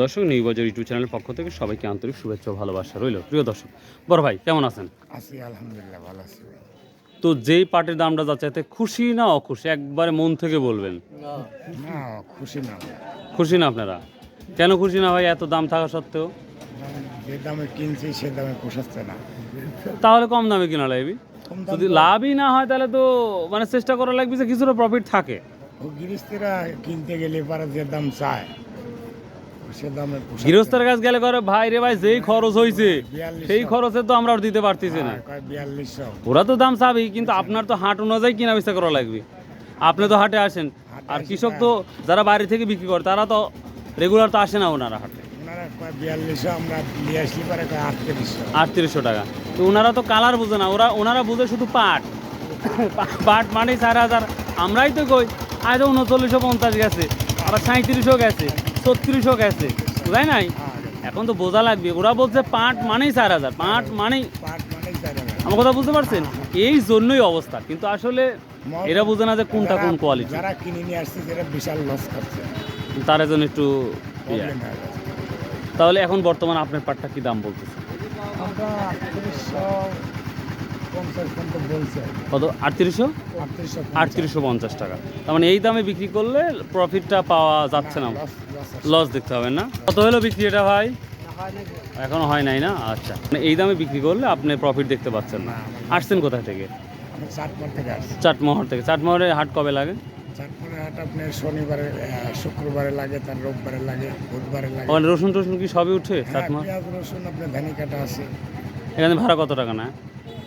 দর্শক নিউবাজার ইউটিউব চ্যানেলের পক্ষ থেকে সবাইকে আন্তরিক শুভেচ্ছা ও ভালোবাসা রইল। প্রিয় দর্শক বড় ভাই কেমন আছেন? আছি আলহামদুলিল্লাহ ভালো আছি তো যেই পার্টির দামটা যাচ্ছে এতে খুশি না অখুশি? একবারে মন থেকে বলবেন। না খুশি না খুশি না আপনারা? কেন খুশি না ভাই? এত দাম থাকা সত্ত্বেও? যে দামে কিনছি সে দামে পোষাচ্ছে না। তাহলে কম দামে কিনা লাগবে যদি লাভই না হয় তাহলে তো মানে চেষ্টা করা লাগবে যে কিছুটা প্রফিট থাকে। গৃহস্থেরা কিনতে গেলে পারে যে দাম চায় গৃহস্থের কাছে গেলে করে ভাই রে ভাই যেই খরচ হয়েছে সেই খরচে তো আমরা দিতে পারতেছি না। বিয়াল্লিশশো। ওরা তো দাম চাবেই কিন্তু আপনার তো হাট অনুযায়ী কিনা বেচা করা লাগবে। আপনি তো হাটে আসেন। আর কৃষক তো যারা বাইরে থেকে বিক্রি করে তারা তো রেগুলার তো আসে না ওনারা হাটে। আটত্রিশশো। টাকা। তো ওনারা তো কালার বুঝে না ওরা ওনারা বুঝে শুধু পাট। পাট মানে চার হাজার। আমরাই তো কই আজ উনচল্লিশশো পঞ্চাশ গেছে আবার সাঁত্রিশশো গেছে। ছত্রিশশো গেছে। বুঝাই নাই? এখন তো বোঝা লাগবে। ওরা বলছে পাট মানেই চার হাজার। পাট মানেই পাট মানে হাজার। আমার কথা বুঝতে পারছেন? এই জন্যই অবস্থা। কিন্তু আসলে এরা বুঝে না যে কোনটা কোন কোয়ালিটি যারা কিনে নিয়ে আসছে যেটা বিশাল লস করছে তার জন্য একটু হয়ে তাহলে এখন বর্তমান আপনার পাটটা কি দাম বলতেছে আমরা আটত্রিশশো পঞ্চাশ পর্যন্ত বলছে কত? আটত্রিশশো? আটত্রিশশো পঞ্চাশ। টাকা। তার মানে এই দামে বিক্রি করলে প্রফিটটা পাওয়া যাচ্ছে না। লস লস দেখতে হবে না? কত হলো বিক্রি এটা ভাই এখনও হয় নাই না? আচ্ছা। মানে এই দামে বিক্রি করলে আপনি প্রফিট দেখতে পাচ্ছেন না। আসছেন কোথা থেকে? চাটমোহর থেকে চাটমোহরে হাট কবে লাগে? হাট আপনার শনিবারে শুক্রবারে লাগে তার রোববারে লাগে বুধবারে লাগে। রসুন টসুন কি সবই উঠে হ্যাঁ, চাটমোহর রসুন আপনার ধানি কাটা আছে। এখানে ভাড়া কত টাকা না?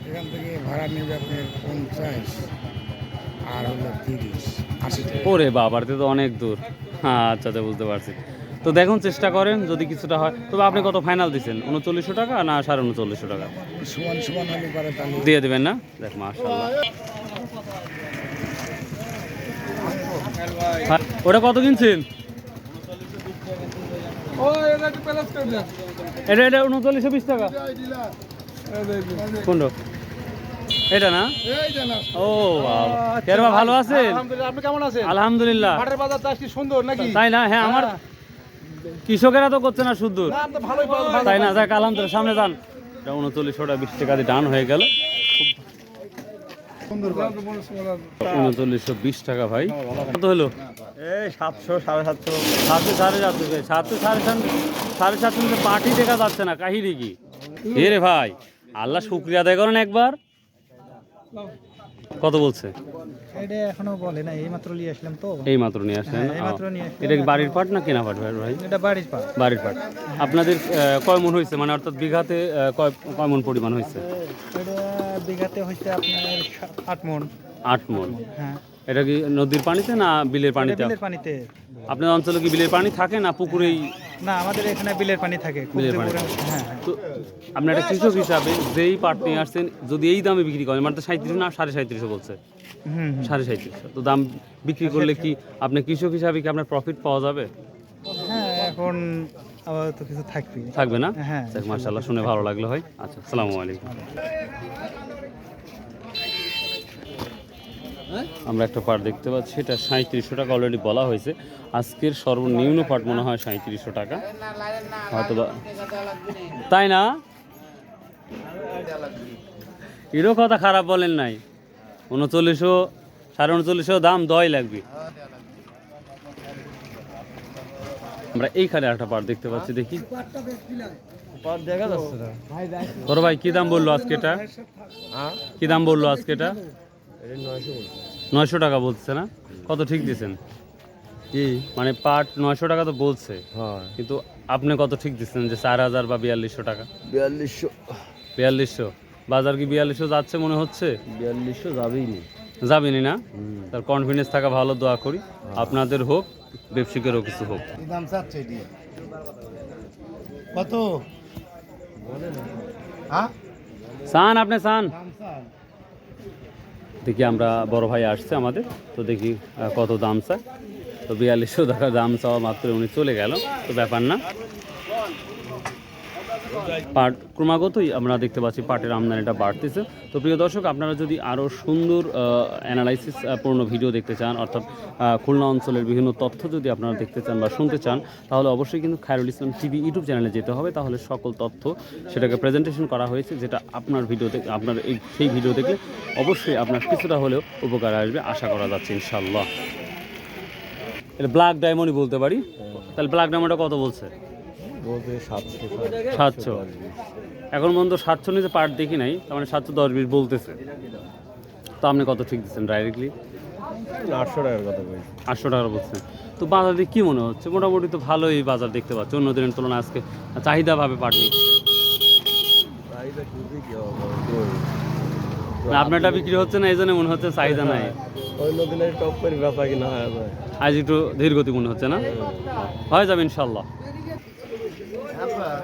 এখান থেকে ভাড়া নেবে আপনার পঞ্চাশ আর হলো তিরিশ। আশি ওরে বাবারতে তো অনেক দূর। হ্যাঁ আচ্ছা আচ্ছা বুঝতে পারছি। তো দেখুন চেষ্টা করেন যদি কিছুটা হয়। তবে আপনি কত ফাইনাল দিচ্ছেন? উনচল্লিশশো টাকা না সাড়ে উনচল্লিশশো টাকা? সমান সমান হলে পারে তাহলে। দিয়ে দেবেন না? দেখ মাশাল্লাহ হ্যাঁ, ওটা কত কিনছেন? এটা এটা উনচল্লিশশো বিশ টাকা। কোনটা এটা না? ও বাবা ভালো আছেন? আপনি কেমন আছেন? আলহামদুলিল্লাহ। হাটের বাজার সুন্দর নাকি? তাই না? হ্যাঁ আমার কৃষকেরা তো করছে না শুদ্ধ না আমি তো ভালোই পাওয়া ভালো তাই না? যাক আলহামদুলিল্লাহ সামনে যান। উনচল্লিশশোটা বিশ টাকা দিয়ে ডান হয়ে গেল। উনচল্লিশশো বিশ টাকা ভাই। কত হলো? এই সাতশো সাড়ে সাতশো। সাতশো সাড়ে সাতশো সাতশো সাড়ে সাতশো সাড়ে সাতশো পাটি দেখা যাচ্ছে না কাহিরি কি? এ রে ভাই আল্লাহ শুক্রিয়া আদায় করেন একবার। কত বলছে? এটা এখনও বলে না এই মাত্র নিয়ে আসলাম তো। এই মাত্র নিয়ে আসলেন। হ্যাঁ, এইমাত্র নিয়ে আসলাম। এটা কি বাড়ির পাট না কেনা পাট ভাই এটা বাড়ির পা বাড়ির পাট। আপনাদের কয় মন হয়েছে? মানে অর্থাৎ বিঘাতে কয় কয় মন পরিমাণ হয়েছে? এটা বিঘাতে আপনার আট মন। আট মন। হ্যাঁ। এটা কি নদীর পানিতে না বিলের পানিতে? বিলের পানিতে। আপনার অঞ্চলে কি বিলের পানি থাকে না পুকুরেই না আমাদের এখানে বিলের পানি থাকে বিলের পানি। হ্যাঁ হ্যাঁ। তো আপনার একটা কৃষক হিসাবে যেই পাট নিয়ে আসছেন যদি এই দামে বিক্রি করেন মানে তো সাঁত্রিশ না সাড়ে সাঁত্রিশশো বলছে। সাড়ে সাঁত্রিশশো তো দাম বিক্রি করলে কি আপনি কৃষক হিসাবে কি আপনার প্রফিট পাওয়া যাবে? হ্যাঁ এখন আবার তো কিছু থাকবে থাকবে না? হ্যাঁ। যাক মার্শাল্লাহ শুনে ভালো লাগল হয় আচ্ছা আসসালামু আলাইকুম। আমরা একটা পাট দেখতে পাচ্ছি এটা সাঁত্রিশশো টাকা অলরেডি বলা হয়েছে। আজকের সর্বনিম্ন পাট মনে হয় সাঁত্রিশশো টাকা। হয়তো তাই না? এরও কথা খারাপ বলেন নাই। উনচল্লিশশো সাড়ে উনচল্লিশশো দাম দয় লাগবে। আমরা এইখানে একটা পাট দেখতে পাচ্ছি দেখি। দেখা যাচ্ছে না। বড় ভাই কি দাম বলল আজকে এটা? কি দাম বলল আজকে এটা? নয়শো টাকা বলছে না? কত ঠিক দিয়েছেন কি? মানে পাট নয়শো টাকা তো বলছে। হ্যাঁ। কিন্তু আপনি কত ঠিক দিচ্ছেন যে চার হাজার বা বিয়াল্লিশশো টাকা? বিয়াল্লিশশো। বিয়াল্লিশশো? বাজার কি বিয়াল্লিশশো যাচ্ছে মনে হচ্ছে? বিয়াল্লিশশো যাবেই নি যাবেনি না? তার কনফিডেন্স থাকা ভালো দোয়া করি। আপনাদের হোক ব্যবসায়িকেরও কিছু হোক। দাম চাচ্ছে কত? হ্যাঁ? চান আপনি চান। দেখি আমরা বড় ভাই আসছে আমাদের, তো দেখি কত দাম চায়। তো বিয়াল্লিশশো টাকা দাম চাওয়া মাত্র উনি চলে গেল, তো ব্যাপার না। পাট ক্রমাগতই আমরা দেখতে পাচ্ছি পাটের আমদানিটা বাড়তেছে। তো প্রিয় দর্শক, আপনারা যদি আরও সুন্দর অ্যানালাইসিস পূর্ণ ভিডিও দেখতে চান, অর্থাৎ খুলনা অঞ্চলের বিভিন্ন তথ্য যদি আপনারা দেখতে চান বা শুনতে চান, তাহলে অবশ্যই কিন্তু খায়রুল ইসলাম টিভি ইউটিউব চ্যানেলে যেতে হবে। তাহলে সকল তথ্য সেটাকে প্রেজেন্টেশন করা হয়েছে, যেটা আপনার ভিডিও থেকে আপনার এই, সেই ভিডিও দেখলে অবশ্যই আপনার কিছুটা হলেও উপকার আসবে, আশা করা যাচ্ছে ইনশাল্লাহ এটা ব্ল্যাক ডায়মন্ডই বলতে পারি? তাহলে ব্ল্যাক ডায়মন্ডটা কত বলছে? সাতশো এখন পর্যন্ত সাতশো নিচে পার্ট দেখি নাই তার মানে সাতশো দশ বিশ বলতেছে। তো আপনি কত ঠিক দিচ্ছেন ডাইরেক্টলি আটশো টাকার কথা বলছি। আটশো টাকা বলছেন। তো বাজারে কি মনে হচ্ছে? মোটামুটি তো ভালোই বাজার দেখতে পাচ্ছি। অন্য দিনের তুলনায় আজকে চাহিদাভাবে পাট নিচ্ছে। আপনারটা বিক্রি হচ্ছে না এই জন্য মনে হচ্ছে চাহিদা নাই। অন্য দিনের টপ করে বেচা কিনা হয়ে? আজ একটু ধীর গতি মনে হচ্ছে না? হয়ে যাবে ইনশাল্লাহ। 我们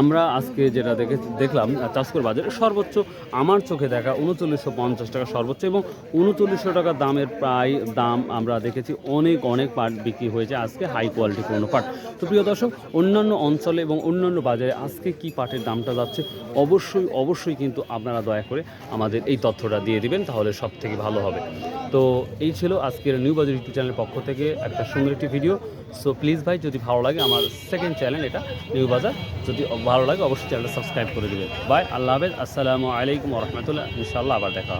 আমরা আজকে যেটা দেখে দেখলাম চাষকর বাজারে সর্বোচ্চ আমার চোখে দেখা উনচল্লিশশো পঞ্চাশ টাকা সর্বোচ্চ এবং উনচল্লিশশো টাকা দামের প্রায় দাম আমরা দেখেছি। অনেক অনেক পাট বিক্রি হয়েছে আজকে হাই কোয়ালিটি পূর্ণ পাট। তো প্রিয় দর্শক, অন্যান্য অঞ্চলে এবং অন্যান্য বাজারে আজকে কি পাটের দামটা যাচ্ছে অবশ্যই অবশ্যই কিন্তু আপনারা দয়া করে আমাদের এই তথ্যটা দিয়ে দিবেন, তাহলে সব থেকে ভালো হবে। তো এই ছিল আজকের নিউ বাজার ইউটিউব চ্যানেলের পক্ষ থেকে একটা সুন্দর একটি ভিডিও। সো প্লিজ ভাই, যদি ভালো লাগে আমার সেকেন্ড চ্যানেল এটা নিউ বাজার। যদি ভালো লাগে, অবশ্যই চ্যানেলটা সাবস্ক্রাইব করে দেবেন। বাই, আল্লাহ হাফেজ। আসসালামু আলাইকুম রহমতুল্লাহ। ইনশাল্লাহ আবার দেখা